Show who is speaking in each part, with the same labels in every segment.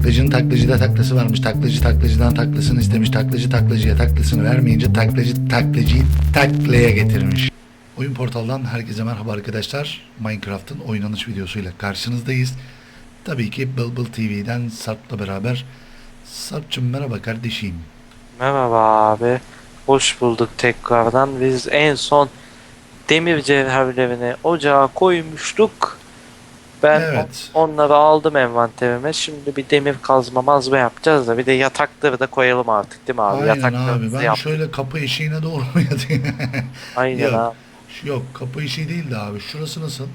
Speaker 1: Taklacının taklacıda taklası varmış. Taklacı taklacıdan taklasını istemiş. Taklacı taklacıya taklasını vermeyince taklacı taklacıyı taklaya getirmiş. Oyun portaldan herkese merhaba arkadaşlar. Minecraft'ın oynanış videosuyla karşınızdayız. Tabii ki Bılbıl TV'den Sarp'la beraber. Sarp'cığım merhaba kardeşim.
Speaker 2: Merhaba abi. Hoş bulduk tekrardan. Biz en son demir cevherlerini ocağa koymuştuk. Ben
Speaker 1: Evet.
Speaker 2: on- onları aldım envanterime. Şimdi bir demir kazma mazma yapacağız da bir de yatakları da koyalım artık değil mi abi?
Speaker 1: Aynen abi. Ben
Speaker 2: yaptık.
Speaker 1: şöyle kapı eşiğine doğru mu yatayım?
Speaker 2: Aynen
Speaker 1: Yok.
Speaker 2: abi.
Speaker 1: Yok kapı eşiği değil de abi. Şurası nasıl?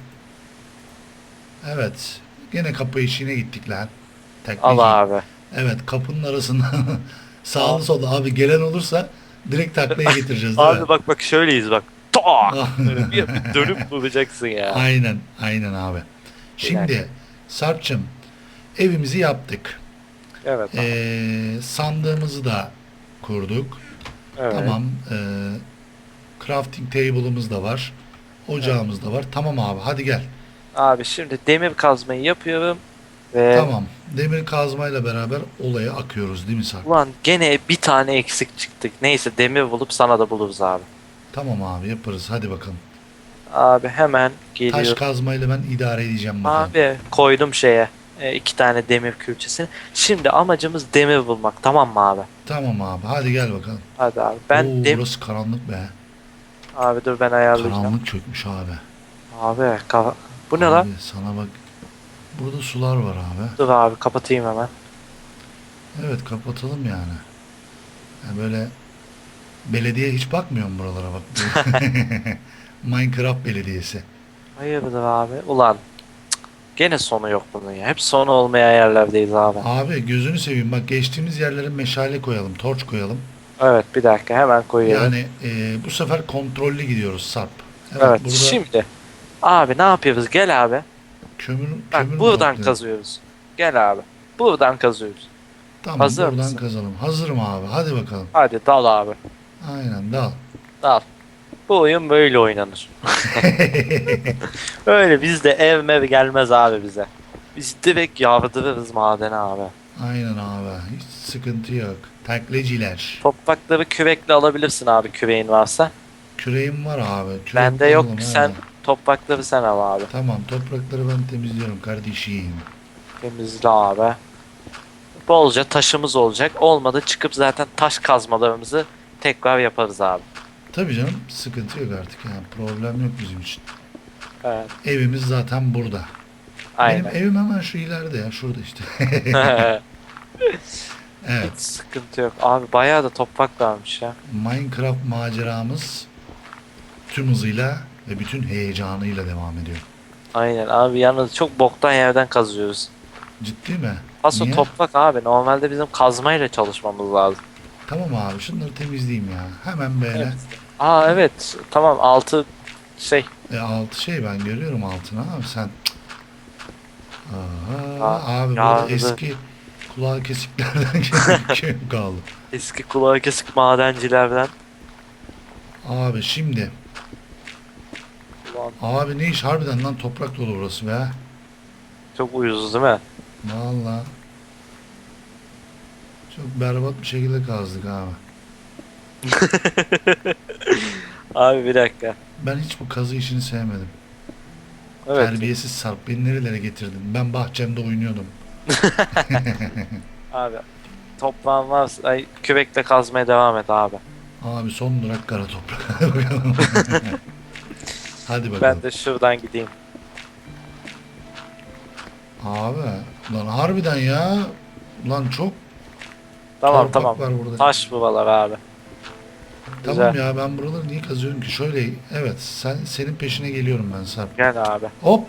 Speaker 1: Evet. Gene kapı eşiğine gittik lan. Tekneci.
Speaker 2: Al abi.
Speaker 1: Evet kapının arasında sağlı solda abi gelen olursa direkt taklaya getireceğiz değil mi?
Speaker 2: Abi bak bak şöyleyiz bak. Tak! Bir dönüp vuracaksın ya.
Speaker 1: Aynen aynen abi. Şimdi Sarp'cığım evimizi yaptık.
Speaker 2: Evet.
Speaker 1: Ee, sandığımızı da kurduk.
Speaker 2: evet.
Speaker 1: Tamam. ee, crafting table'ımız da var. Ocağımız da var. Tamam abi hadi gel.
Speaker 2: Abi şimdi demir kazmayı yapıyorum. Ve
Speaker 1: Tamam. Demir kazmayla beraber olaya akıyoruz değil mi Sarp?
Speaker 2: ulan gene bir tane eksik çıktık. Neyse demir bulup sana da buluruz abi.
Speaker 1: Tamam abi yaparız hadi bakalım.
Speaker 2: Abi hemen
Speaker 1: Taş
Speaker 2: geliyor.
Speaker 1: kazmayla ben idare edeceğim bakalım.
Speaker 2: Abi koydum şeye e, iki tane demir külçesini. Şimdi amacımız demir bulmak tamam mı abi?
Speaker 1: Tamam abi hadi gel bakalım.
Speaker 2: Hadi abi. Ben
Speaker 1: Oo,
Speaker 2: dem
Speaker 1: burası karanlık be.
Speaker 2: abi dur ben ayarlayacağım.
Speaker 1: Karanlık çökmüş abi.
Speaker 2: Abi ka- bu ne
Speaker 1: abi,
Speaker 2: lan?
Speaker 1: Sana bak. Burada sular var abi.
Speaker 2: Dur abi kapatayım hemen.
Speaker 1: Evet kapatalım yani. yani böyle belediye hiç bakmıyor mu buralara bak. Minecraft belediyesi.
Speaker 2: Hayırdır abi? Ulan cık, gene sonu yok bunun ya. Hep sonu olmaya yerlerdeyiz abi.
Speaker 1: Abi gözünü seveyim bak geçtiğimiz yerlere meşale koyalım, torç koyalım.
Speaker 2: Evet bir dakika hemen koyuyorum.
Speaker 1: Yani e, bu sefer kontrollü gidiyoruz Sarp.
Speaker 2: evet
Speaker 1: burada
Speaker 2: şimdi. Abi ne yapıyoruz? Gel abi.
Speaker 1: kömür,
Speaker 2: Bak
Speaker 1: kömür
Speaker 2: buradan
Speaker 1: toplayalım?
Speaker 2: kazıyoruz. Gel abi. Buradan kazıyoruz.
Speaker 1: Tamam
Speaker 2: Hazır
Speaker 1: buradan
Speaker 2: mısın?
Speaker 1: kazalım. Hazırım abi hadi bakalım.
Speaker 2: Hadi dal abi.
Speaker 1: Aynen dal.
Speaker 2: Dal. Bu oyun böyle oynanır. Öyle bizde ev mev gelmez abi bize. Biz direkt yardırırız madene abi.
Speaker 1: Aynen abi hiç sıkıntı yok. Takleciler.
Speaker 2: Toprakları kürekle alabilirsin abi küreğin varsa.
Speaker 1: Küreğim var abi. Kürek
Speaker 2: Bende yok
Speaker 1: alalım,
Speaker 2: sen
Speaker 1: he.
Speaker 2: toprakları sen al abi.
Speaker 1: Tamam toprakları ben temizliyorum kardeşim.
Speaker 2: Temizle abi. Bolca taşımız olacak. Olmadı çıkıp zaten taş kazmalarımızı tekrar yaparız abi.
Speaker 1: Tabii canım sıkıntı yok artık yani problem yok bizim için.
Speaker 2: Evet.
Speaker 1: Evimiz zaten burada.
Speaker 2: Aynen.
Speaker 1: Benim evim hemen şu ileride ya şurada işte. evet
Speaker 2: Hiç sıkıntı yok. Abi bayağı da toprak varmış ya.
Speaker 1: Minecraft maceramız tüm hızıyla ve bütün heyecanıyla devam ediyor.
Speaker 2: Aynen abi yalnız çok boktan yerden kazıyoruz.
Speaker 1: Ciddi mi?
Speaker 2: Paso
Speaker 1: Niye?
Speaker 2: toprak abi. Normalde bizim kazmayla çalışmamız lazım.
Speaker 1: Tamam abi şunları temizleyeyim ya. Hemen böyle.
Speaker 2: Evet. Aa evet. Tamam altı şey.
Speaker 1: E, altı şey ben görüyorum altına abi sen. Aha,
Speaker 2: Aa,
Speaker 1: abi
Speaker 2: bu-
Speaker 1: eski kulağı kesiklerden kim kaldı?
Speaker 2: Eski kulağı kesik madencilerden.
Speaker 1: Abi şimdi
Speaker 2: Ulan
Speaker 1: abi ne iş harbiden lan toprak dolu burası be.
Speaker 2: çok uyuz değil mi?
Speaker 1: Valla. Çok berbat bir şekilde kazdık abi.
Speaker 2: Abi bir dakika.
Speaker 1: Ben hiç bu kazı işini sevmedim.
Speaker 2: Evet.
Speaker 1: Terbiyesiz Sarp beni nerelere getirdin? Ben bahçemde oynuyordum.
Speaker 2: Abi toprağın varsa ay, kürekle kazmaya devam et abi.
Speaker 1: Abi son durak kara toprak. Hadi bakalım. Hadi bakalım.
Speaker 2: Ben de şuradan gideyim.
Speaker 1: Abi lan harbiden ya. Lan çok
Speaker 2: Tamam tamam.
Speaker 1: var burada.
Speaker 2: Taş buralar abi.
Speaker 1: Tamam
Speaker 2: güzel.
Speaker 1: ya ben buraları niye kazıyorum ki? Şöyle evet sen senin peşine geliyorum ben Sarp.
Speaker 2: Gel abi.
Speaker 1: Hop.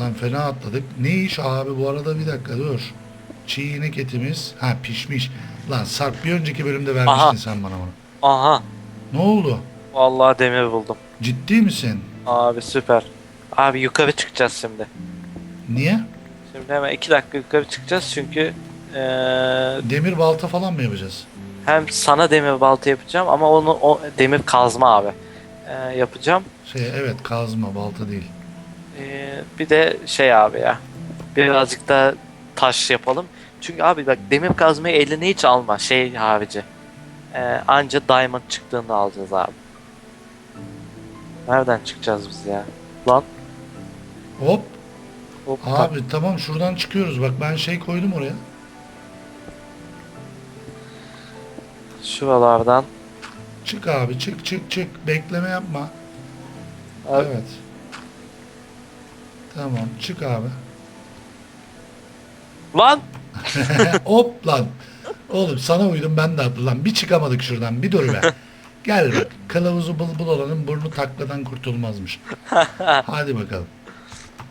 Speaker 1: Lan fena atladık. Ne iş abi bu arada bir dakika dur. Çiğ inek etimiz. Ha pişmiş. Lan Sarp bir önceki bölümde vermiştin
Speaker 2: Aha.
Speaker 1: sen bana bunu.
Speaker 2: Aha.
Speaker 1: Ne oldu?
Speaker 2: Vallahi demir buldum.
Speaker 1: Ciddi misin?
Speaker 2: Abi süper. Abi yukarı çıkacağız şimdi.
Speaker 1: Niye?
Speaker 2: Şimdi hemen iki dakika yukarı çıkacağız çünkü eee,
Speaker 1: Demir balta falan mı yapacağız?
Speaker 2: Hem sana demir balta yapacağım ama onu o demir kazma abi Eee, yapacağım.
Speaker 1: Şey evet kazma balta değil.
Speaker 2: Eee, bir de şey abi ya birazcık da taş yapalım. Çünkü abi bak demir kazmayı eline hiç alma şey harici. Ee, anca diamond çıktığında alacağız abi. Nereden çıkacağız biz ya? Lan
Speaker 1: Hop.
Speaker 2: hop,
Speaker 1: Abi tamam şuradan çıkıyoruz. Bak ben şey koydum oraya.
Speaker 2: Şuralardan
Speaker 1: Çık abi çık çık çık. Bekleme yapma.
Speaker 2: Abi-
Speaker 1: Evet. Tamam çık abi.
Speaker 2: Lan
Speaker 1: Hop lan. Oğlum sana uydum ben de atlı lan. Bir çıkamadık şuradan. Bir dur be. Gel bak. Kılavuzu bulbul olanın burnu takladan kurtulmazmış. Hadi bakalım.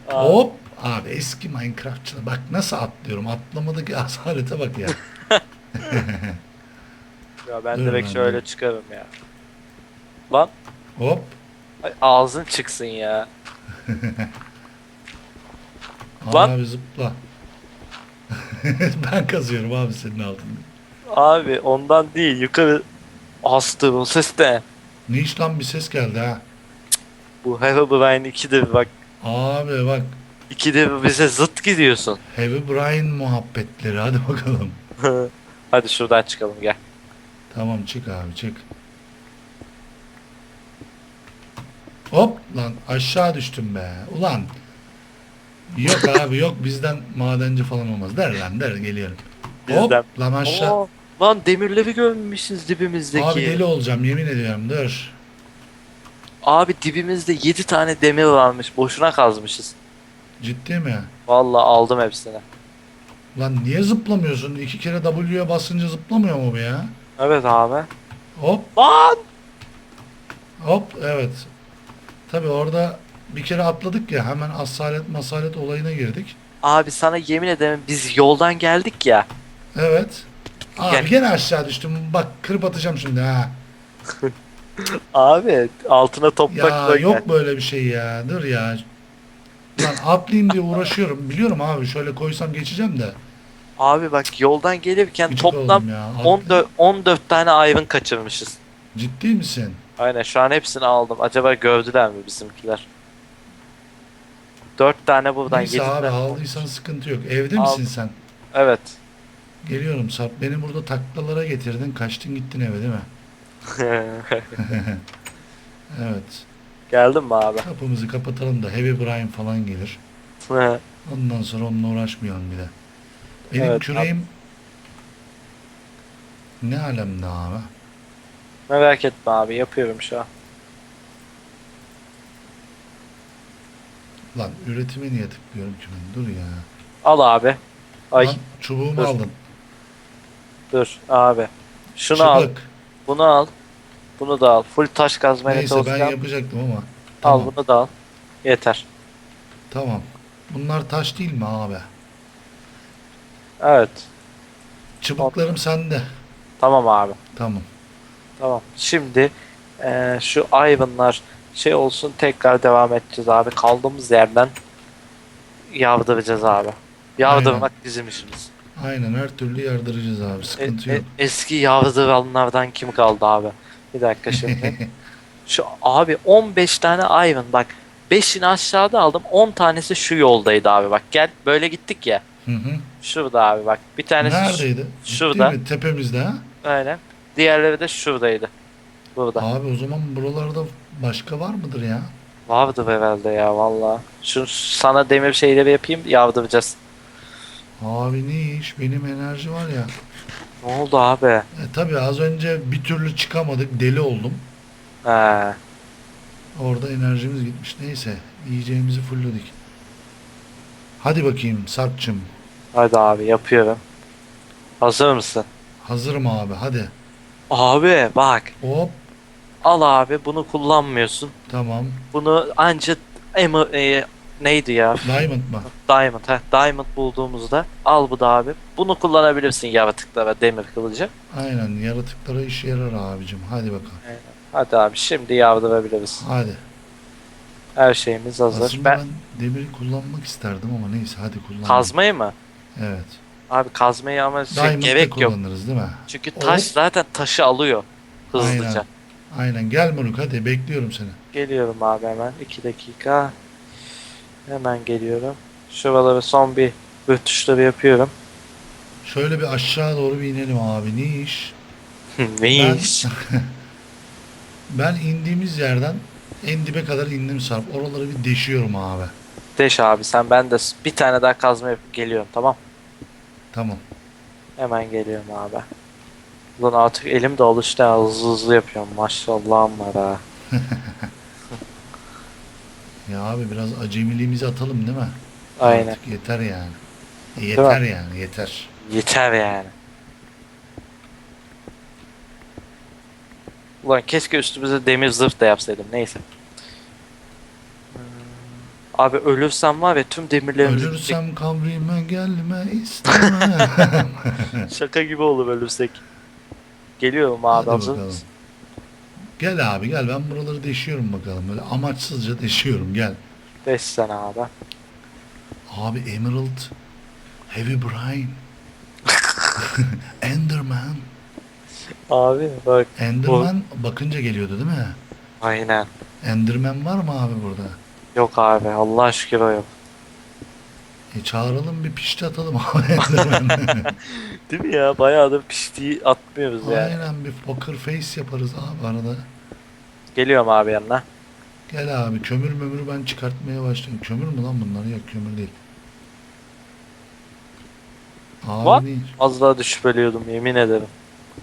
Speaker 1: Hop. Abi eski Minecraftçılar. Bak nasıl atlıyorum. Atlamadaki asarete bak ya.
Speaker 2: Ya ben
Speaker 1: Dur
Speaker 2: direkt şöyle
Speaker 1: dur.
Speaker 2: çıkarım ya. Lan
Speaker 1: Hop.
Speaker 2: ay, ağzın çıksın ya. Lan.
Speaker 1: Abi zıpla. ben kazıyorum abi senin altında.
Speaker 2: Abi ondan değil yukarı astı ses de.
Speaker 1: Ne iş lan bir ses geldi ha.
Speaker 2: Bu Herobrine 2'de bak
Speaker 1: Abi bak.
Speaker 2: 2'de bize zıt gidiyorsun.
Speaker 1: Heavy Brian muhabbetleri. Hadi bakalım.
Speaker 2: Hadi şuradan çıkalım gel.
Speaker 1: Tamam çık abi çık. Hop lan aşağı düştüm be. Ulan. Yok abi yok bizden madenci falan olmaz. Der lan der geliyorum. Hop
Speaker 2: Bizden.
Speaker 1: lan aşağı.
Speaker 2: Oo, lan demirleri görmüşsünüz dibimizdeki.
Speaker 1: Abi deli olacağım yemin ediyorum dur.
Speaker 2: Abi dibimizde 7 tane demir varmış. Boşuna kazmışız.
Speaker 1: Ciddi mi?
Speaker 2: Vallahi aldım hepsini.
Speaker 1: Lan niye zıplamıyorsun? İki kere W'ye basınca zıplamıyor mu bu ya?
Speaker 2: Evet abi.
Speaker 1: Hop
Speaker 2: Lan!
Speaker 1: hop evet. Tabi orada bir kere atladık ya hemen asalet masalet olayına girdik.
Speaker 2: Abi sana yemin ederim biz yoldan geldik ya.
Speaker 1: Evet. Abi
Speaker 2: Gel.
Speaker 1: gene aşağı düştüm. Bak kırıp atacağım şimdi ha.
Speaker 2: Abi altına
Speaker 1: Ya
Speaker 2: koy
Speaker 1: yok böyle bir şey ya. Dur ya. Lan atlayayım diye uğraşıyorum. Biliyorum abi şöyle koysam geçeceğim de.
Speaker 2: Abi bak yoldan gelirken
Speaker 1: Gıcık
Speaker 2: toplam
Speaker 1: oldum ya. At-
Speaker 2: 14, 14 tane iron kaçırmışız.
Speaker 1: Ciddi misin?
Speaker 2: Aynen şu an hepsini aldım. Acaba gördüler mi bizimkiler? 4 tane buradan
Speaker 1: Neyse abi aldıysan sıkıntı yok. Evde
Speaker 2: Al.
Speaker 1: misin sen?
Speaker 2: Evet.
Speaker 1: Geliyorum Sarp. Beni burada taklalara getirdin. Kaçtın gittin eve değil mi? Evet.
Speaker 2: Geldin mi abi?
Speaker 1: Kapımızı kapatalım da Heavy Brian falan gelir. Ondan sonra onunla uğraşmayalım bir de. Benim
Speaker 2: Evet,
Speaker 1: küreğim ne alemde abi?
Speaker 2: Merak etme abi yapıyorum şu an.
Speaker 1: Lan üretime niye tıklıyorum ki ben? Dur ya.
Speaker 2: Al abi. Ay
Speaker 1: Lan çubuğumu
Speaker 2: Dur.
Speaker 1: aldın.
Speaker 2: dur abi. Şunu al. Bunu al. Bunu da al. Full taş kazmayla
Speaker 1: Neyse ben
Speaker 2: çalışacağım.
Speaker 1: yapacaktım ama.
Speaker 2: Al
Speaker 1: Tamam.
Speaker 2: bunu da al. Yeter.
Speaker 1: Tamam. Bunlar taş değil mi abi?
Speaker 2: Evet.
Speaker 1: Çıbıklarım sende.
Speaker 2: Tamam abi.
Speaker 1: Tamam.
Speaker 2: Tamam. Şimdi eee, şu iron'lar şey olsun tekrar devam edeceğiz abi. Kaldığımız yerden yardıracağız abi. Yardırmak bizim işimiz.
Speaker 1: Aynen her türlü yardıracağız abi.
Speaker 2: E-
Speaker 1: Sıkıntı
Speaker 2: e-
Speaker 1: yok.
Speaker 2: eski yardıranlardan kim kaldı abi? Bir dakika şimdi. şu abi 15 tane iron bak. 5'ini aşağıda aldım. 10 tanesi şu yoldaydı abi bak. Gel böyle gittik ya.
Speaker 1: Hı hı.
Speaker 2: Şurada abi bak. Bir tanesi
Speaker 1: Neredeydi?
Speaker 2: Şurada.
Speaker 1: mi? Tepemizde ha?
Speaker 2: Öyle. Diğerleri de şuradaydı. Burada.
Speaker 1: Abi o zaman buralarda başka var mıdır ya?
Speaker 2: Vardı herhalde ya valla. Şu sana demir şeyleri yapayım yardıracağız.
Speaker 1: Abi ne iş? Benim enerji var ya.
Speaker 2: Ne oldu abi?
Speaker 1: E tabi az önce bir türlü çıkamadık. Deli oldum.
Speaker 2: He.
Speaker 1: Orada enerjimiz gitmiş. Neyse. Yiyeceğimizi fullledik. Hadi bakayım Sarp'cığım.
Speaker 2: Hadi abi yapıyorum. Hazır mısın?
Speaker 1: Hazırım abi hadi.
Speaker 2: Abi bak.
Speaker 1: Hop
Speaker 2: Al abi bunu kullanmıyorsun.
Speaker 1: tamam.
Speaker 2: Bunu ancak Emo- e, neydi ya?
Speaker 1: Diamond mı?
Speaker 2: Diamond. Heh, Diamond bulduğumuzda al bu da abi. Bunu kullanabilirsin yaratıklara demir kılıcı.
Speaker 1: Aynen yaratıklara işe yarar abicim. Hadi bakalım.
Speaker 2: Hadi abi şimdi yardırabiliriz.
Speaker 1: Hadi.
Speaker 2: Her şeyimiz hazır.
Speaker 1: Aslında
Speaker 2: Ben
Speaker 1: ben demiri kullanmak isterdim ama neyse hadi kullan.
Speaker 2: kazmayı mı?
Speaker 1: Evet.
Speaker 2: Abi kazmayı ama şey,
Speaker 1: Diamond'da
Speaker 2: gerek yok.
Speaker 1: kullanırız değil mi?
Speaker 2: Çünkü taş
Speaker 1: Hop.
Speaker 2: zaten taşı alıyor hızlıca.
Speaker 1: Aynen. Aynen gel Moruk hadi bekliyorum seni.
Speaker 2: Geliyorum abi hemen. 2 dakika. Hemen geliyorum. Şuraları son bir rötuşları yapıyorum.
Speaker 1: Şöyle bir aşağı doğru bir inelim abi. Ne iş? Ben-? Ben indiğimiz yerden en dibe kadar indim Sarp. Oraları bir deşiyorum abi.
Speaker 2: Deş abi sen ben de bir tane daha kazma yapıp geliyorum tamam.
Speaker 1: Tamam.
Speaker 2: Hemen geliyorum abi. Ulan artık elim de alıştı hızlı hızlı yapıyorum maşallahım var ha.
Speaker 1: Ya abi biraz acemiliğimizi atalım değil mi?
Speaker 2: Aynen.
Speaker 1: Artık yeter yani. E,
Speaker 2: mi?
Speaker 1: Yeter yani yeter.
Speaker 2: Yeter yani. Ulan keşke üstümüze demir zırh da yapsaydım neyse. Abi ölürsem var ya tüm demirlerimizi
Speaker 1: Ölürsem kabrime gelme istemem.
Speaker 2: şaka gibi olur ölürsek. Geliyorum abi
Speaker 1: Hadi
Speaker 2: hazır
Speaker 1: bakalım.
Speaker 2: mısın?
Speaker 1: Gel abi gel ben buraları deşiyorum bakalım. Böyle amaçsızca deşiyorum gel.
Speaker 2: 5 sene abi.
Speaker 1: Abi Emerald, Heavy Brine, Enderman.
Speaker 2: Abi bak
Speaker 1: Enderman bakınca geliyordu değil mi?
Speaker 2: aynen.
Speaker 1: Enderman var mı abi burada?
Speaker 2: Yok abi Allah şükür o yok.
Speaker 1: E çağıralım bir pişti atalım abi.
Speaker 2: Değil mi ya bayağıdır piştiği atmıyoruz yani.
Speaker 1: Aynen bir poker face yaparız abi arada.
Speaker 2: Geliyorum abi yanına.
Speaker 1: Gel abi kömür mömürü ben çıkartmaya başlayayım. Kömür mü lan bunlar? Yok kömür değil. Abi,
Speaker 2: What?
Speaker 1: değil.
Speaker 2: Az daha düşüp ölüyordum yemin ederim.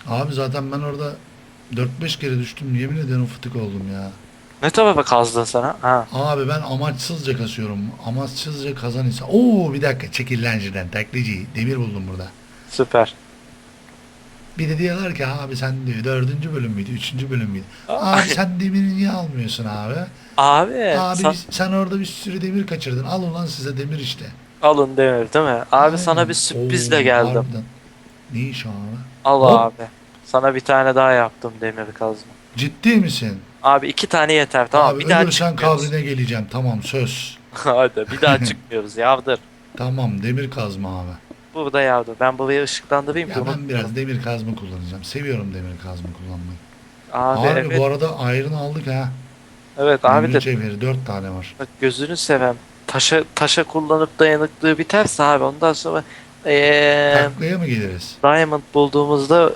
Speaker 1: abi zaten ben orada 4-5 kere düştüm. Yemin ederim fıtık oldum ya.
Speaker 2: Ne tarafa kazdın sana? Ha.
Speaker 1: Abi ben amaçsızca kasıyorum. Amaçsızca kazan insan. Oo bir dakika şuradan taklacı. Demir buldum burada.
Speaker 2: Süper.
Speaker 1: Bir de diyorlar ki abi sen diyor dördüncü bölüm müydü? Üçüncü bölüm müydü? Abi sen demiri niye almıyorsun abi?
Speaker 2: Abi,
Speaker 1: Abi biz- sen orada bir sürü demir kaçırdın. Al ulan size demir işte.
Speaker 2: alın demir değil mi? Abi
Speaker 1: Aynen.
Speaker 2: sana bir sürprizle
Speaker 1: Oo,
Speaker 2: geldim.
Speaker 1: harbiden. Ne iş abi?
Speaker 2: Al
Speaker 1: Hop.
Speaker 2: abi. Sana bir tane daha yaptım demir kazma.
Speaker 1: Ciddi misin?
Speaker 2: Abi iki tane yeter tamam
Speaker 1: abi
Speaker 2: bir daha
Speaker 1: ölürsen
Speaker 2: çıkmıyoruz.
Speaker 1: kabrine geleceğim. Tamam söz.
Speaker 2: Hadi bir daha çıkmıyoruz yavdır.
Speaker 1: Tamam demir kazma abi.
Speaker 2: Burada yavdır. Ben burayı ışıklandırayım ki
Speaker 1: Ya ben biraz demir kazma kullanacağım. Seviyorum demir kazma kullanmayı.
Speaker 2: Abi,
Speaker 1: Abi,
Speaker 2: evet.
Speaker 1: bu arada ayrını aldık ha.
Speaker 2: Evet abi de
Speaker 1: cevheri 4 tane var.
Speaker 2: bak gözünü sevem. Taşa taşa kullanıp dayanıklığı biterse abi ondan sonra eee
Speaker 1: Taklaya mı geliriz?
Speaker 2: Diamond bulduğumuzda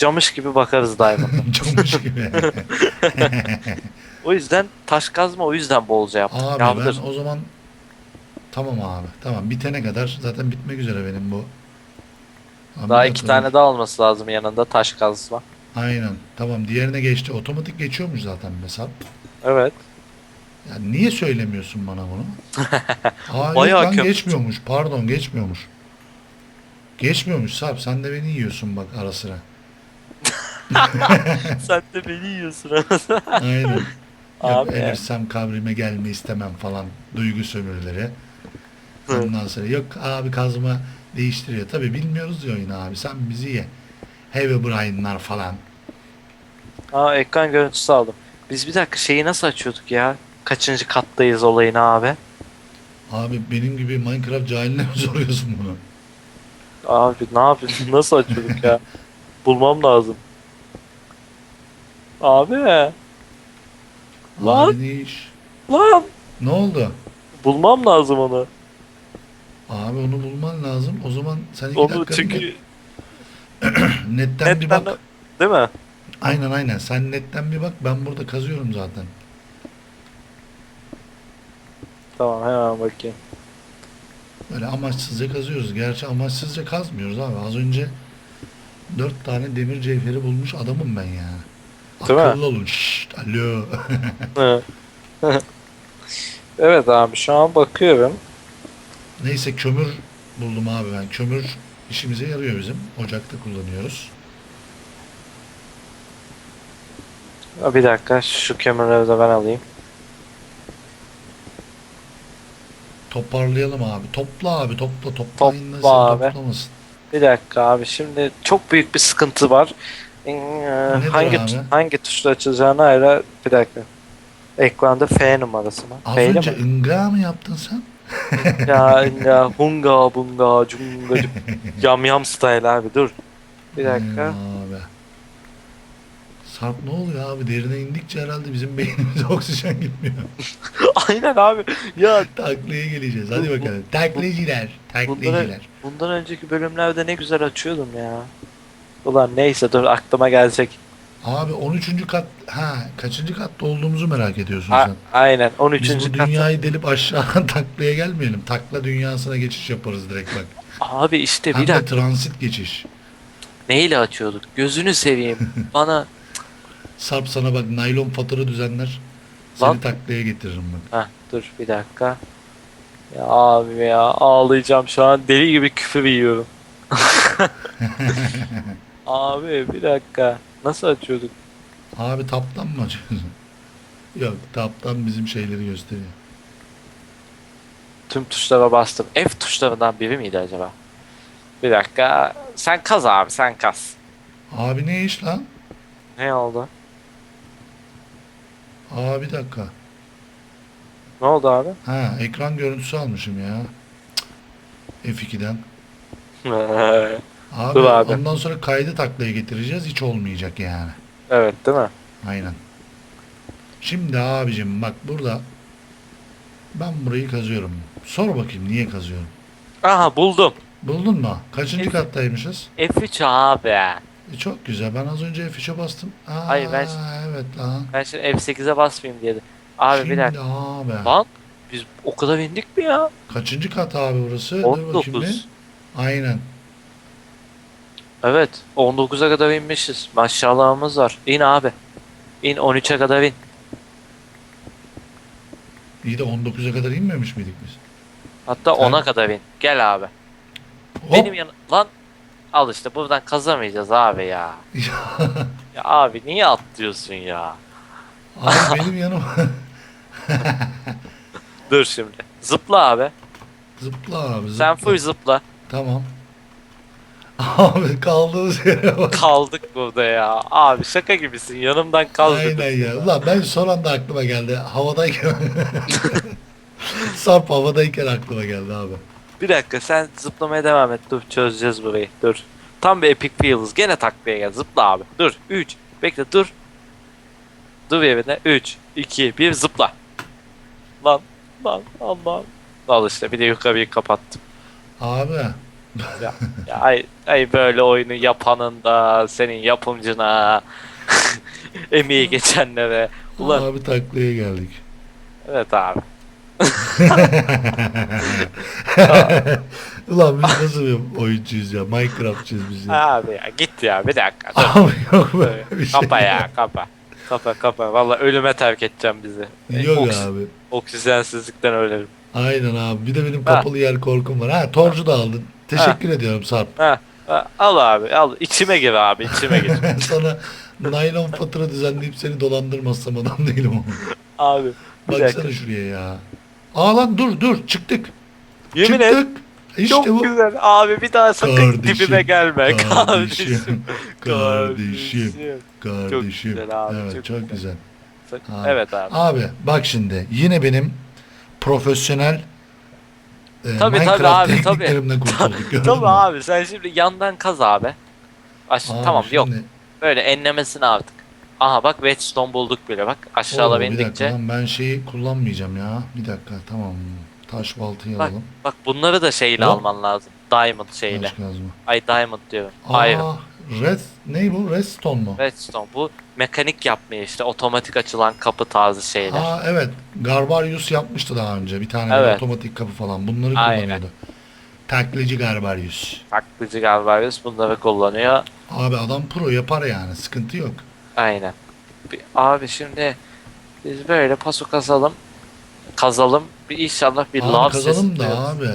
Speaker 2: camış gibi bakarız Diamond'a.
Speaker 1: Camış gibi.
Speaker 2: o yüzden taş kazma o yüzden bolca yaptım.
Speaker 1: abi
Speaker 2: Yavdır.
Speaker 1: ben o zaman tamam abi. Tamam bitene kadar zaten bitmek üzere benim bu. Abi
Speaker 2: Daha iki
Speaker 1: dakika,
Speaker 2: tane daha olması lazım yanında taş kazma.
Speaker 1: Aynen. Tamam diğerine geçti. Otomatik geçiyormuş zaten mesela.
Speaker 2: Evet.
Speaker 1: Ya niye söylemiyorsun bana bunu? Yok
Speaker 2: Bayağı
Speaker 1: lan geçmiyormuş. Pardon geçmiyormuş. Geçmiyormuş Sarp. Sen de beni yiyorsun bak ara sıra.
Speaker 2: Sen de beni yiyorsun.
Speaker 1: Aynen. Yok,
Speaker 2: Abi.
Speaker 1: ölürsem kabrime gelme istemem falan. Duygu sömürüleri. Ondan sonra yok abi kazma değiştiriyor. Tabi bilmiyoruz ya oyunu abi. Sen bizi ye. Heavy Brian'lar falan.
Speaker 2: Aa ekran görüntüsü aldım. Biz bir dakika şeyi nasıl açıyorduk ya? Kaçıncı kattayız olayını abi?
Speaker 1: Abi benim gibi Minecraft cahiline mi soruyorsun bunu?
Speaker 2: Abi ne yapıyorsun? Nasıl açıyorduk ya? Bulmam lazım. Abi. Lan.
Speaker 1: Abi ne iş?
Speaker 2: Lan.
Speaker 1: Ne oldu?
Speaker 2: Bulmam lazım onu.
Speaker 1: Abi onu bulman lazım. O zaman sen iki
Speaker 2: Onu
Speaker 1: dakika
Speaker 2: çünkü
Speaker 1: net- netten bir
Speaker 2: netten
Speaker 1: bak.
Speaker 2: değil mi?
Speaker 1: Aynen aynen. Sen netten bir bak. Ben burada kazıyorum zaten.
Speaker 2: Tamam hemen bakayım.
Speaker 1: Böyle amaçsızca kazıyoruz. Gerçi amaçsızca kazmıyoruz abi. Az önce dört tane demir cevheri bulmuş adamım ben ya.
Speaker 2: Değil mi?
Speaker 1: Akıllı olun. Şşt, alo.
Speaker 2: Evet abi şu an bakıyorum.
Speaker 1: Neyse kömür buldum abi ben. Kömür işimize yarıyor bizim. Ocakta kullanıyoruz.
Speaker 2: Bir dakika şu kömürleri de ben alayım.
Speaker 1: Toparlayalım abi. Topla abi topla.
Speaker 2: Topla
Speaker 1: Toplayın da
Speaker 2: abi.
Speaker 1: toplamasın.
Speaker 2: Bir dakika abi şimdi çok büyük bir sıkıntı var. Ee, hangi
Speaker 1: abi?
Speaker 2: hangi tuşla açılacağını ayrı bir dakika. Ekranda F numarası mı?
Speaker 1: Az
Speaker 2: F ile
Speaker 1: önce
Speaker 2: mi?
Speaker 1: ınga mı yaptın sen?
Speaker 2: ya ya hunga bunga cunga cun- yam yam style abi dur. Bir dakika.
Speaker 1: Abi. Sarp ne oluyor abi? Derine indikçe herhalde bizim beynimize oksijen gitmiyor.
Speaker 2: Aynen abi. Ya
Speaker 1: Taklaya geleceğiz. Hadi bakalım. Takliciler. Takliciler.
Speaker 2: bundan önceki bölümlerde ne güzel açıyordum ya. Ulan neyse dur aklıma gelecek.
Speaker 1: Abi 13. kat ha kaçıncı katta olduğumuzu merak ediyorsun
Speaker 2: A-
Speaker 1: sen.
Speaker 2: aynen 13.
Speaker 1: Biz bu
Speaker 2: kat.
Speaker 1: dünyayı delip aşağıdan taklaya gelmeyelim. Takla dünyasına geçiş yaparız direkt bak.
Speaker 2: Abi işte
Speaker 1: Hem
Speaker 2: bir
Speaker 1: de
Speaker 2: dakika
Speaker 1: transit geçiş.
Speaker 2: neyle açıyorduk? Gözünü seveyim. Bana
Speaker 1: Sarp sana bak naylon fatura düzenler. Seni
Speaker 2: Lan.
Speaker 1: taklaya getiririm bak.
Speaker 2: Heh, dur bir dakika. Ya abi ya ağlayacağım şu an deli gibi küfür yiyorum. abi bir dakika. Nasıl açıyorduk?
Speaker 1: Abi taptan mı açıyorsun? Yok taptan bizim şeyleri gösteriyor.
Speaker 2: Tüm tuşlara bastım. F tuşlarından biri miydi acaba? Bir dakika. Sen kaz abi sen kaz.
Speaker 1: Abi ne iş lan?
Speaker 2: Ne oldu?
Speaker 1: Aa bir dakika.
Speaker 2: Ne oldu abi?
Speaker 1: Ha ekran görüntüsü almışım ya. Cık. F2'den. Abi,
Speaker 2: Dur abi.
Speaker 1: ondan sonra kaydı taklaya getireceğiz. Hiç olmayacak yani.
Speaker 2: evet değil mi?
Speaker 1: Aynen. Şimdi abicim bak burada ben burayı kazıyorum. Sor bakayım niye kazıyorum?
Speaker 2: Aha buldum.
Speaker 1: Buldun mu? Kaçıncı
Speaker 2: Evet.
Speaker 1: kattaymışız?
Speaker 2: F3 abi.
Speaker 1: E, çok güzel. Ben az önce F3'e bastım. Aa,
Speaker 2: Hayır, ben-
Speaker 1: evet lan.
Speaker 2: Ben şimdi F8'e basmayayım diye. Abi
Speaker 1: Şimdi
Speaker 2: bir dakika.
Speaker 1: abi.
Speaker 2: Lan biz o kadar indik mi ya?
Speaker 1: Kaçıncı kat abi burası? Dur bakayım
Speaker 2: 19.
Speaker 1: bir. Aynen.
Speaker 2: Evet 19'a kadar inmişiz. Maşallahımız var. İn abi. İn 13'e kadar in.
Speaker 1: İyi de 19'a kadar inmemiş miydik biz?
Speaker 2: Hatta
Speaker 1: Sen-
Speaker 2: 10'a kadar in. Gel abi.
Speaker 1: Hop.
Speaker 2: Benim yan lan al işte buradan kazamayacağız abi ya. Ya abi niye atlıyorsun ya?
Speaker 1: abi benim yanıma
Speaker 2: Dur şimdi. Zıpla abi.
Speaker 1: zıpla abi zıpla.
Speaker 2: Sen full zıpla.
Speaker 1: Tamam. Abi kaldığımız yere bak.
Speaker 2: Kaldık burada ya. Abi şaka gibisin. Yanımdan kaldık.
Speaker 1: Aynen ya. Ulan ben son anda aklıma geldi. Havadayken. Sarp havadayken aklıma geldi abi.
Speaker 2: Bir dakika sen zıplamaya devam et. Dur çözeceğiz burayı. Dur. Tam bir epic feels. Gene taklaya gel. Zıpla abi. Dur. 3. Bekle dur. Dur yerine. 3, 2, 1 zıpla. Lan. Lan. Allah'ım. Al işte bir de yukarıyı kapattım.
Speaker 1: Abi.
Speaker 2: Ya ay, ay böyle oyunu yapanın da senin yapımcına emeği geçenlere. Ulan
Speaker 1: Abi taklaya geldik.
Speaker 2: evet abi.
Speaker 1: Ulan biz nasıl bir oyuncuyuz ya? Minecraftçıyız biz ya.
Speaker 2: Abi ya git ya bir dakika dur.
Speaker 1: Abi yok böyle bir şey.
Speaker 2: kapa ya kapa. Kapa kapa. Valla ölüme terk edeceğim bizi.
Speaker 1: Yok
Speaker 2: Oks-
Speaker 1: abi.
Speaker 2: Oksijensizlikten ölerim.
Speaker 1: Aynen abi. Bir de benim kapalı yer korkum var. Ha torcu da aldın. Teşekkür ediyorum Sarp.
Speaker 2: Ha, ha, al abi al. içime gir abi içime gir.
Speaker 1: Sana naylon fatura düzenleyip seni dolandırmazsam adam değilim oğlum.
Speaker 2: abi bir dakika.
Speaker 1: Baksana şuraya ya. Aa lan dur dur çıktık.
Speaker 2: Yemin et.
Speaker 1: çıktık. İşte
Speaker 2: Çok
Speaker 1: bu.
Speaker 2: güzel. Abi bir daha sakın
Speaker 1: Kardeşim,
Speaker 2: dibime gelme.
Speaker 1: kardeşim,
Speaker 2: Kardeşim.
Speaker 1: kardeşim. Kardeşim.
Speaker 2: güzel abi,
Speaker 1: evet
Speaker 2: çok
Speaker 1: çok,
Speaker 2: güzel.
Speaker 1: güzel. Abi.
Speaker 2: Evet abi.
Speaker 1: Abi bak şimdi yine benim profesyonel e,
Speaker 2: Tabii,
Speaker 1: Minecraft
Speaker 2: tabii abi, tabii.
Speaker 1: tekniklerimden kurtulduk. gördün
Speaker 2: Tabii
Speaker 1: mü?
Speaker 2: abi sen şimdi yandan kaz abi. Aş
Speaker 1: Abi
Speaker 2: tamam yok
Speaker 1: şimdi-
Speaker 2: böyle enlemesini artık. Aha bak redstone bulduk bile bak aşağıda
Speaker 1: Oo, bir dakika
Speaker 2: bindikçe.
Speaker 1: lan ben şeyi kullanmayacağım ya. Bir dakika tamam. Taş baltayı
Speaker 2: Bak,
Speaker 1: alalım.
Speaker 2: Bak bunları da şeyle
Speaker 1: Hop.
Speaker 2: alman lazım. Diamond şeyle. Ay diamond diyorum.
Speaker 1: Aa,
Speaker 2: Iron.
Speaker 1: Red, ne bu? Redstone mu?
Speaker 2: Redstone bu mekanik yapmaya işte otomatik açılan kapı tarzı şeyler.
Speaker 1: Aa evet. Garbarius yapmıştı daha önce. Bir tane
Speaker 2: Evet.
Speaker 1: otomatik kapı falan. Bunları
Speaker 2: Aynen.
Speaker 1: kullanıyordu. Taklacı Garbarius.
Speaker 2: Taklıcı Galvarius bunları kullanıyor.
Speaker 1: Abi adam pro yapar yani. Sıkıntı yok.
Speaker 2: Aynen. Abi şimdi biz böyle paso kazalım. Kazalım. Bir inşallah bir
Speaker 1: abi
Speaker 2: lav
Speaker 1: kazalım da abi.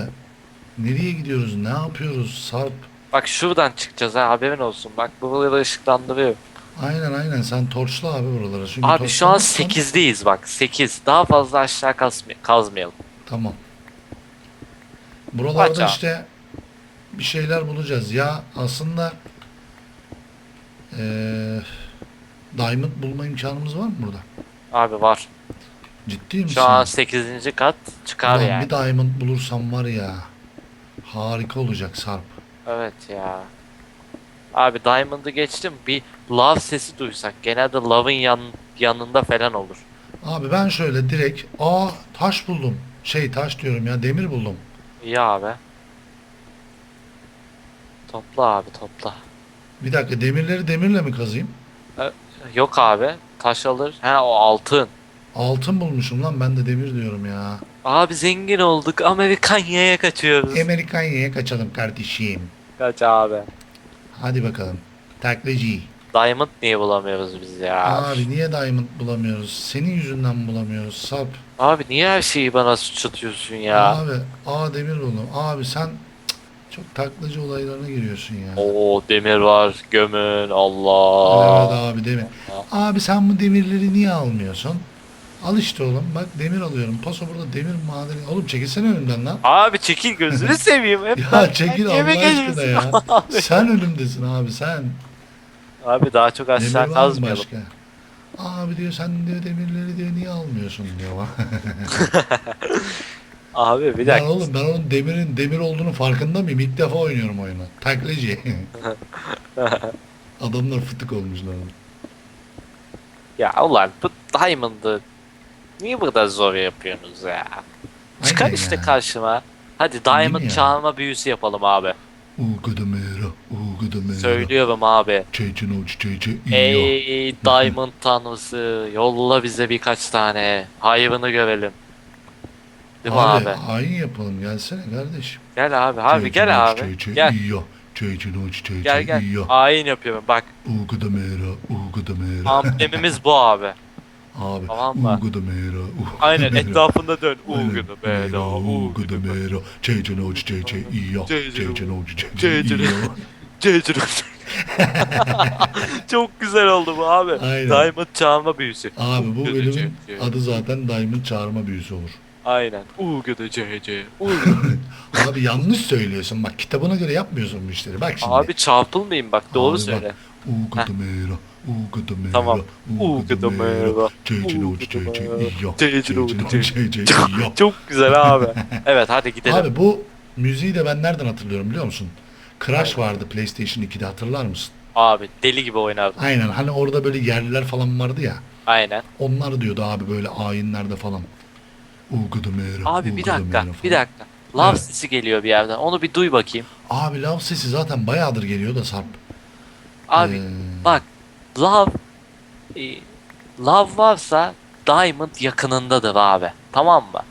Speaker 1: Nereye gidiyoruz? Ne yapıyoruz? Sarp.
Speaker 2: Bak şuradan çıkacağız ha haberin olsun. Bak buraları ışıklandırıyor.
Speaker 1: Aynen aynen. Sen torçla abi buraları. Çünkü
Speaker 2: Abi şu an
Speaker 1: torçlamazsan-
Speaker 2: 8'deyiz bak 8. Daha fazla aşağı kazmay- kazmayalım.
Speaker 1: Tamam. Buralarda
Speaker 2: abi?
Speaker 1: işte bir şeyler bulacağız. Ya aslında eee Diamond bulma imkanımız var mı burada?
Speaker 2: Abi var.
Speaker 1: Ciddi misin?
Speaker 2: Şu an 8. kat çıkar
Speaker 1: Ulan
Speaker 2: yani.
Speaker 1: bir Diamond bulursam var ya harika olacak Sarp.
Speaker 2: Evet ya. Abi Diamond'ı geçtim bir love sesi duysak. Genelde love'ın yan, yanında falan olur.
Speaker 1: Abi ben şöyle direkt aa taş buldum. Şey taş diyorum ya demir buldum.
Speaker 2: İyi abi. Topla abi topla.
Speaker 1: Bir dakika demirleri demirle mi kazayım?
Speaker 2: Yok abi. Taş alır. He o altın.
Speaker 1: Altın bulmuşum lan ben de demir diyorum ya.
Speaker 2: Abi zengin olduk. Amerikanya'ya kaçıyoruz.
Speaker 1: Amerikanya'ya kaçalım kardeşim.
Speaker 2: Kaç abi.
Speaker 1: Hadi bakalım. Taklacı.
Speaker 2: Diamond niye bulamıyoruz biz ya?
Speaker 1: Abi niye diamond bulamıyoruz? Senin yüzünden bulamıyoruz sap.
Speaker 2: Abi niye her şeyi bana suç atıyorsun ya?
Speaker 1: Abi aa demir buldum. Abi sen cık, çok taklacı olaylarına giriyorsun ya.
Speaker 2: Oo demir var. Gömün.
Speaker 1: Evet
Speaker 2: Allah.
Speaker 1: abi demir. Abi sen bu demirleri niye almıyorsun? Al işte oğlum bak demir alıyorum. Paso burada demir madeni. Oğlum çekilsene önümden lan.
Speaker 2: Abi çekil gözünü seveyim. Hep
Speaker 1: Ya
Speaker 2: ben-
Speaker 1: çekil
Speaker 2: ben
Speaker 1: Allah aşkına ya.
Speaker 2: Abi.
Speaker 1: Sen önümdesin abi sen.
Speaker 2: Abi daha çok aşağı kazmayalım.
Speaker 1: başka? Abi diyor sen diyor demirleri diyor niye almıyorsun diyor.
Speaker 2: Abi bir
Speaker 1: ben
Speaker 2: dakika.
Speaker 1: oğlum ben onun demirin demir olduğunu farkında mıyım? İlk defa oynuyorum oyunu. Taklacı. Adamlar fıtık olmuşlar.
Speaker 2: Ya ulan bu Diamond'ı niye bu kadar zor yapıyorsunuz ya? Çıkar
Speaker 1: Aynen
Speaker 2: işte
Speaker 1: ya.
Speaker 2: karşıma. Hadi Diamond
Speaker 1: ya?
Speaker 2: çağırma büyüsü yapalım abi.
Speaker 1: Uğu demira, uğu demira.
Speaker 2: Söylüyorum abi.
Speaker 1: Çeyçin uç çeyçi iyo.
Speaker 2: Ey Diamond tanrısı yolla bize birkaç tane. Hayvanı görelim. Değil mi
Speaker 1: Abi,
Speaker 2: abi?
Speaker 1: hain yapalım gelsene kardeşim.
Speaker 2: Gel abi. Abi gel abi.
Speaker 1: çeyçi
Speaker 2: Gel.
Speaker 1: iyo. Çeyçin uç çeyçi
Speaker 2: Gel gel.
Speaker 1: iyo.
Speaker 2: Hain yapıyorum bak.
Speaker 1: Uğu demira, uğu demira.
Speaker 2: Amblemimiz bu abi.
Speaker 1: Abi.
Speaker 2: Tamam mı?
Speaker 1: Uğu demira, uğu
Speaker 2: Aynen
Speaker 1: demira.
Speaker 2: etrafında dön. Bela,
Speaker 1: Uğu
Speaker 2: uğgudu bela.
Speaker 1: demira. Çeyçin uç çeyçi iyo.
Speaker 2: Çeyçin
Speaker 1: Çeyçin uç çeyçi
Speaker 2: Çeyçin-
Speaker 1: iyo.
Speaker 2: Cecur. Çok güzel oldu bu abi.
Speaker 1: Aynen.
Speaker 2: Diamond çağırma büyüsü.
Speaker 1: Abi bu bölümün adı zaten Diamond çağırma büyüsü olur.
Speaker 2: Aynen. Uğgudu CC. Uğgudu.
Speaker 1: Abi yanlış söylüyorsun. Bak kitabına göre yapmıyorsun bu işleri. Bak şimdi.
Speaker 2: Abi çarpılmayayım bak doğru
Speaker 1: Abi
Speaker 2: söyle.
Speaker 1: Uğudumera, uğudumera,
Speaker 2: Tamam.
Speaker 1: Uç çeyçi.
Speaker 2: çeyçi
Speaker 1: iyo.
Speaker 2: Çok güzel abi. Evet hadi gidelim.
Speaker 1: Abi bu müziği de ben nereden hatırlıyorum biliyor musun? Crash vardı PlayStation 2'de hatırlar mısın?
Speaker 2: Abi deli gibi oynardım.
Speaker 1: Aynen hani orada böyle yerliler falan vardı ya.
Speaker 2: Aynen.
Speaker 1: Onlar diyordu abi böyle ayinlerde falan. Uğudumera,
Speaker 2: Abi bir dakika. Bir dakika. Love
Speaker 1: Evet.
Speaker 2: sesi geliyor bir yerden. Onu bir duy bakayım.
Speaker 1: Abi lav sesi zaten bayağıdır geliyor da Sarp.
Speaker 2: Abi
Speaker 1: Ee,
Speaker 2: bak love e, love varsa diamond yakınındadır abi. Tamam mı?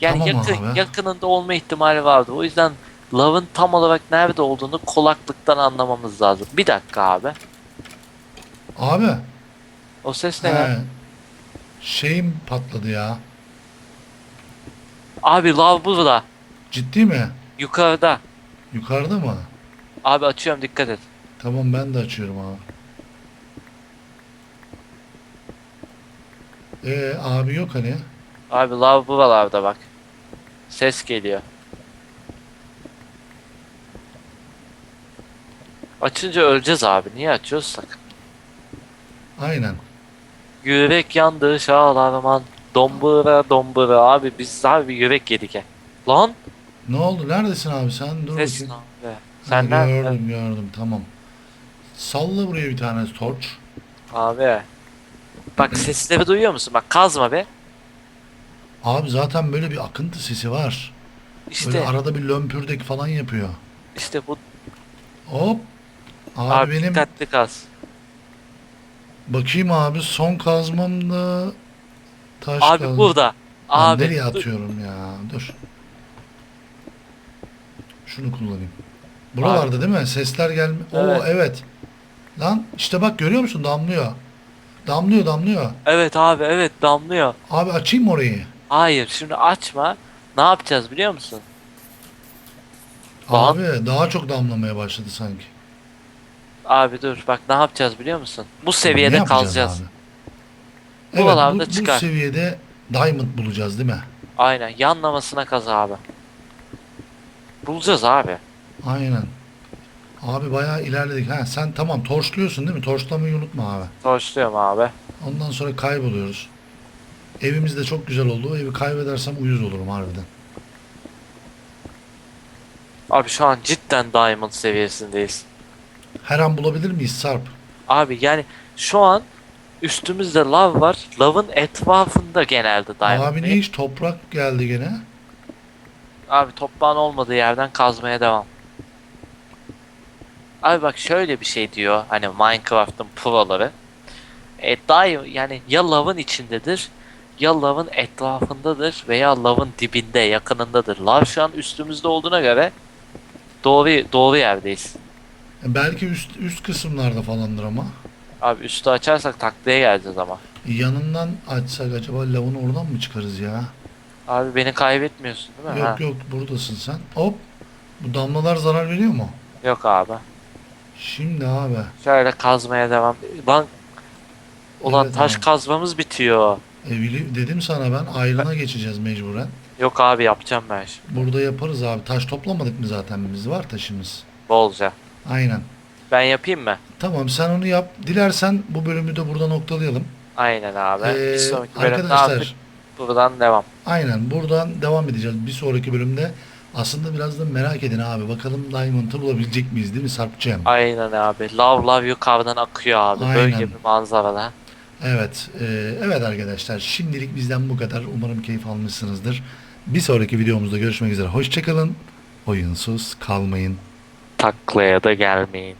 Speaker 2: Yani
Speaker 1: Tamam
Speaker 2: yakın,
Speaker 1: abi.
Speaker 2: yakınında olma ihtimali vardı. O yüzden love'ın tam olarak nerede olduğunu kolaklıktan anlamamız lazım. Bir dakika abi.
Speaker 1: Abi.
Speaker 2: O ses ne?
Speaker 1: He, şeyim patladı ya.
Speaker 2: Abi love burada.
Speaker 1: Ciddi mi?
Speaker 2: Yukarıda.
Speaker 1: Yukarıda mı?
Speaker 2: Abi açıyorum dikkat et.
Speaker 1: Tamam ben de açıyorum abi. Ee abi yok hani.
Speaker 2: Abi love buralarda bak. Ses geliyor. Açınca öleceğiz abi. Niye açıyorsak?
Speaker 1: Aynen.
Speaker 2: Yürek yandı şağlarman. Dombura dombura abi biz abi yürek yedik he. Lan
Speaker 1: Ne oldu? Neredesin abi sen? Dur
Speaker 2: ses
Speaker 1: bakayım.
Speaker 2: abi.
Speaker 1: Ha,
Speaker 2: Sen nerede?
Speaker 1: Gördüm gördüm tamam. Salla buraya bir tane torch.
Speaker 2: Abi. Bak sesleri duyuyor musun? Bak kazma be.
Speaker 1: Abi zaten böyle bir akıntı sesi var. Böyle
Speaker 2: İşte
Speaker 1: arada bir lömpürdek falan yapıyor.
Speaker 2: işte bu
Speaker 1: Hop. Abi,
Speaker 2: abi,
Speaker 1: benim
Speaker 2: dikkatli kaz.
Speaker 1: bakayım abi son kazmamda taş
Speaker 2: Abi
Speaker 1: kaldı.
Speaker 2: burada.
Speaker 1: Lan
Speaker 2: Abi
Speaker 1: nereye
Speaker 2: dur.
Speaker 1: atıyorum ya? Dur. Şunu kullanayım. Buralarda değil mi? Sesler gelme. Oo
Speaker 2: Evet.
Speaker 1: evet. Lan işte bak görüyor musun? Damlıyor. Damlıyor damlıyor.
Speaker 2: Evet abi evet damlıyor.
Speaker 1: Abi açayım mı orayı?
Speaker 2: Hayır şimdi açma. Ne yapacağız biliyor musun?
Speaker 1: Abi daha çok damlamaya başladı sanki.
Speaker 2: Abi dur bak ne yapacağız biliyor musun? Bu
Speaker 1: Ne
Speaker 2: seviyede
Speaker 1: yapacağız
Speaker 2: kalacağız.
Speaker 1: abi? Evet
Speaker 2: Buralarda
Speaker 1: bu, bu
Speaker 2: çıkar.
Speaker 1: seviyede diamond bulacağız değil mi?
Speaker 2: Aynen yanlamasına kaz abi. Bulacağız abi.
Speaker 1: Aynen. Abi bayağı ilerledik. Ha sen tamam torçluyorsun değil mi? Torçlamayı unutma abi.
Speaker 2: Torçluyorum abi.
Speaker 1: Ondan sonra kayboluyoruz. Evimiz de çok güzel oldu. Evi kaybedersem uyuz olurum harbiden.
Speaker 2: Abi şu an cidden diamond seviyesindeyiz.
Speaker 1: Her an bulabilir miyiz Sarp?
Speaker 2: Abi yani şu an üstümüzde lav var. Lavın etrafında genelde diamond.
Speaker 1: Abi ne iş? Toprak geldi gene.
Speaker 2: Abi toprağın olmadığı yerden kazmaya devam. Abi bak şöyle bir şey diyor hani Minecraft'ın proları. E, daim yani ya lavın içindedir ya lavın etrafındadır veya lavın dibinde yakınındadır. Lav şu an üstümüzde olduğuna göre doğru doğru yerdeyiz.
Speaker 1: E, Belki üst üst kısımlarda falandır ama.
Speaker 2: Abi üstü açarsak taklaya geleceğiz ama.
Speaker 1: Yanından açsak acaba lavın oradan mı çıkarız ya?
Speaker 2: Abi beni kaybetmiyorsun değil mi?
Speaker 1: Yok
Speaker 2: Ha.
Speaker 1: yok buradasın sen. Hop. Bu damlalar zarar veriyor mu?
Speaker 2: Yok abi.
Speaker 1: Şimdi abi.
Speaker 2: Şöyle kazmaya devam. Lan Ulan
Speaker 1: Evet
Speaker 2: taş
Speaker 1: abi.
Speaker 2: kazmamız bitiyor.
Speaker 1: E, bili- dedim sana ben ayrına geçeceğiz mecburen.
Speaker 2: Yok abi yapacağım ben şimdi.
Speaker 1: Burada yaparız abi. Taş toplamadık mı zaten biz? Var taşımız.
Speaker 2: Bolca.
Speaker 1: Aynen.
Speaker 2: Ben yapayım mı?
Speaker 1: Tamam sen onu yap. Dilersen bu bölümü de burada noktalayalım.
Speaker 2: Aynen abi.
Speaker 1: Ee,
Speaker 2: bir sonraki bölümde
Speaker 1: arkadaşlar
Speaker 2: artık buradan devam.
Speaker 1: aynen buradan devam edeceğiz. Bir sonraki bölümde aslında biraz da merak edin abi. Bakalım Diamond'ı bulabilecek miyiz değil mi Sarpcığım?
Speaker 2: Aynen abi. Lav lav yukarıdan akıyor abi. Böyle
Speaker 1: Aynen.
Speaker 2: bir manzarada.
Speaker 1: Evet. e, evet arkadaşlar. Şimdilik bizden bu kadar. Umarım keyif almışsınızdır. Bir sonraki videomuzda görüşmek üzere. Hoşçakalın. Oyunsuz kalmayın.
Speaker 2: Taklaya da gelmeyin.